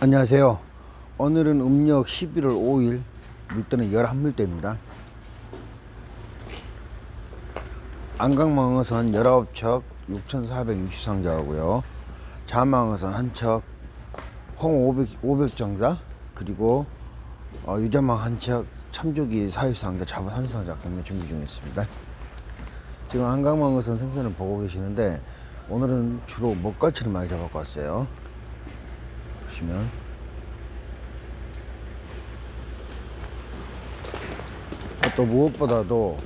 안녕하세요. 오늘은 음력 11월 5일, 물때는 11물대입니다. 안강망어선 19척 6,460상자고요. 자망어선 한 척, 홍 500, 500정자, 그리고 어, 유자망 한 척, 참조기 40상자, 자부 30상자 경매 준비 중에 있습니다. 지금 한강망어선 생선을 보고 계시는데 오늘은 주로 먹갈치를 많이 잡아갖고 왔어요. 보시면. 또 무엇보다도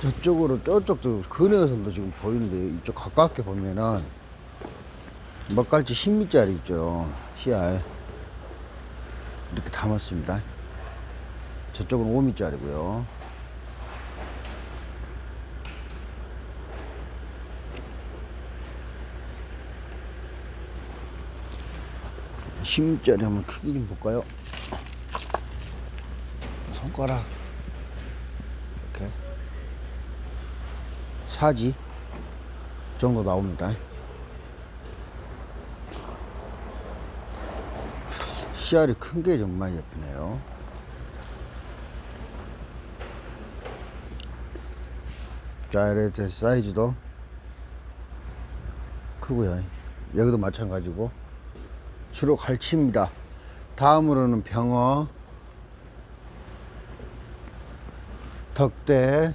저쪽으로 저쪽도 근해선도 지금 보이는데 이쪽 가깝게 보면은 먹갈치 10미짜리 있죠. 씨알. 이렇게 담았습니다. 저쪽은 5미짜리고요 십0짜리 한번 크기 좀 볼까요? 손가락 이렇게 사지 정도 나옵니다. 씨알이 큰게좀 많이 잡히네요. 자, 이렇게 사이즈도 크고요. 여기도 마찬가지고 주로 갈치입니다. 다음으로는 병어, 덕대,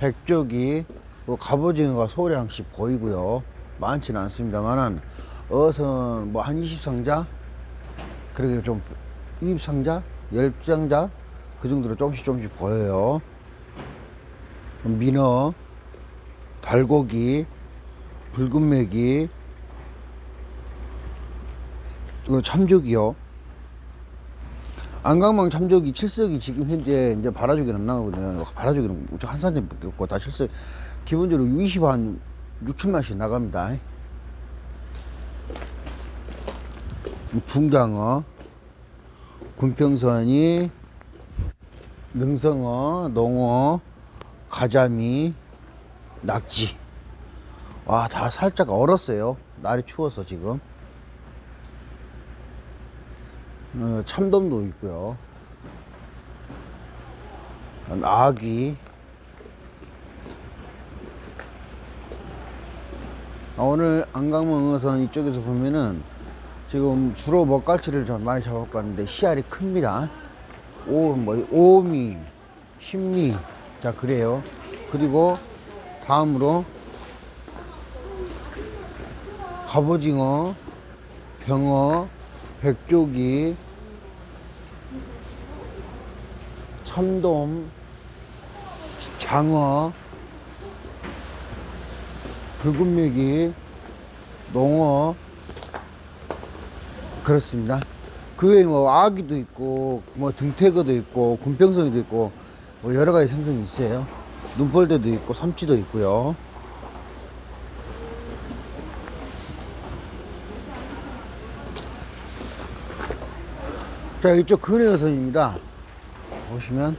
백조기, 그리고 갑오징어가 소량씩 보이고요. 많지는 않습니다만은 어선 뭐 한 20상자, 그렇게 좀 20상자, 10상자 그 정도로 조금씩 조금씩 보여요. 민어, 달고기, 붉은 메기, 이거 참조기요. 안강망 참조기 칠석이 지금 현재 이제 발아주기는 안 나가거든요. 무척 한 산점밖에 없고 다 칠석. 기본적으로 20 한 6, 7만씩 나갑니다. 붕장어, 군평선이, 능성어, 농어, 가자미, 낙지. 와, 다 살짝 얼었어요. 날이 추워서 지금. 어, 참돔도 있고요. 아기. 아, 오늘 안강망어선 이쪽에서 보면은 지금 주로 먹갈치를 좀 많이 잡아갖고 왔는데 씨알이 큽니다. 오, 뭐, 5미, 10미. 자, 그래요. 그리고 다음으로 갑오징어, 병어, 백조기, 참돔, 장어, 붉은 메기, 농어, 그렇습니다. 그 외에 뭐 아기도 있고, 뭐 등태거도 있고, 군평성이도 있고, 뭐 여러 가지 생선이 있어요. 눈벌대도 있고, 삼치도 있고요. 자, 이쪽 근해어선입니다. 보시면,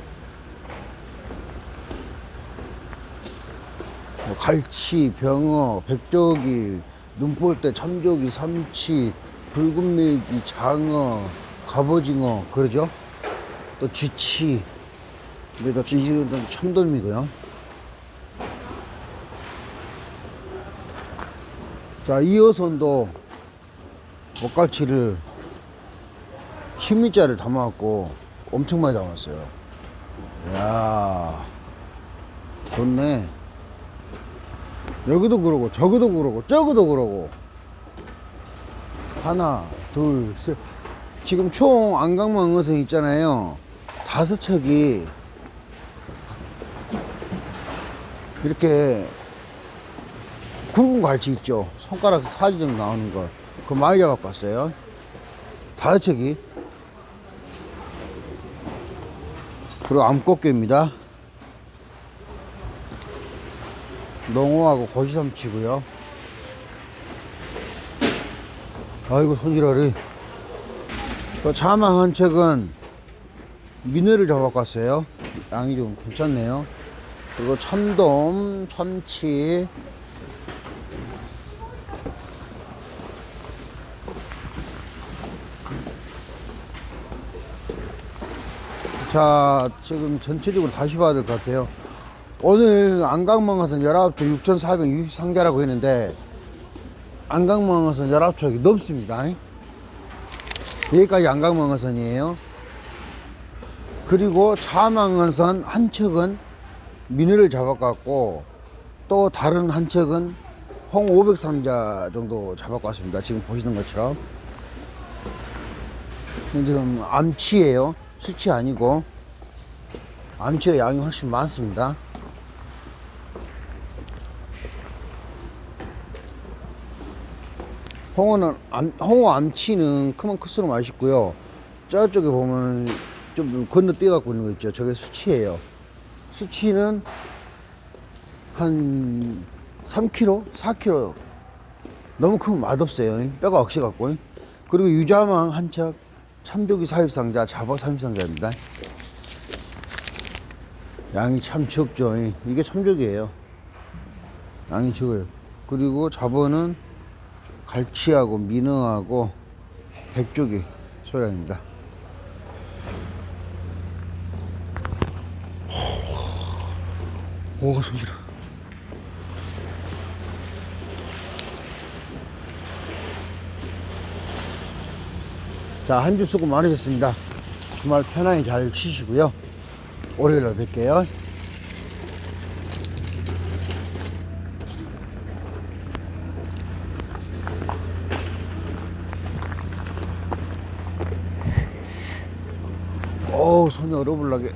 뭐 갈치, 병어, 백조기, 눈볼대, 참조기, 삼치, 붉은메기, 장어, 갑오징어, 그러죠? 또 쥐치, 그리고 또 이건 참돔이고요. 자, 이 어선도 목갈치를 10미짜리를 담아갖고 엄청 많이 담았어요. 이야, 좋네. 여기도 그러고, 저기도 그러고, 저기도 그러고. 하나, 둘, 셋. 지금 총 안강망 어선 있잖아요. 다섯 척이 이렇게 굵은 갈치 있죠. 손가락 사지 정도 나오는 거. 그거 많이 잡아갖고 왔어요. 다섯 척이. 그리고 암꽃게입니다. 농어하고 고시삼치고요. 아이고 손질하리. 또 자망 한 척은 민어를 잡아갖고 왔어요. 양이 좀 괜찮네요. 그리고 참돔, 참치, 자, 지금 전체적으로 다시 봐야 될 것 같아요. 오늘 안강망어선 19초 6,460상자라고 했는데, 안강망어선 19척이 넘습니다. 여기까지 안강망어선이에요. 그리고 자망어선 한 척은 민어를 잡아갖고, 또 다른 한 척은 홍 503자 정도 잡아갖고 왔습니다. 지금 보시는 것처럼. 지금 암치예요. 수치 아니고 암치가 양이 훨씬 많습니다. 홍어는 암, 홍어 암치는 크면 클수록 맛있고요. 저쪽에 보면 좀 건너뛰어 갖고 있는 거 있죠. 저게 수치예요. 수치는 한 3kg, 4kg 너무 크면 맛없어요. 뼈가 억시 갖고. 그리고 유자망 한 척, 참조기 사입상자, 자박 사입상자입니다. 양이 참 적죠. 이게 참조기예요. 양이 적어요. 그리고 잡어는 갈치하고 민어하고 백조기 소량입니다. 오, 손실어. 자, 한 주 수고 많으셨습니다. 주말 편하게 잘 쉬시고요. 월요일에 뵐게요. 어우, 손이 얼어불나게.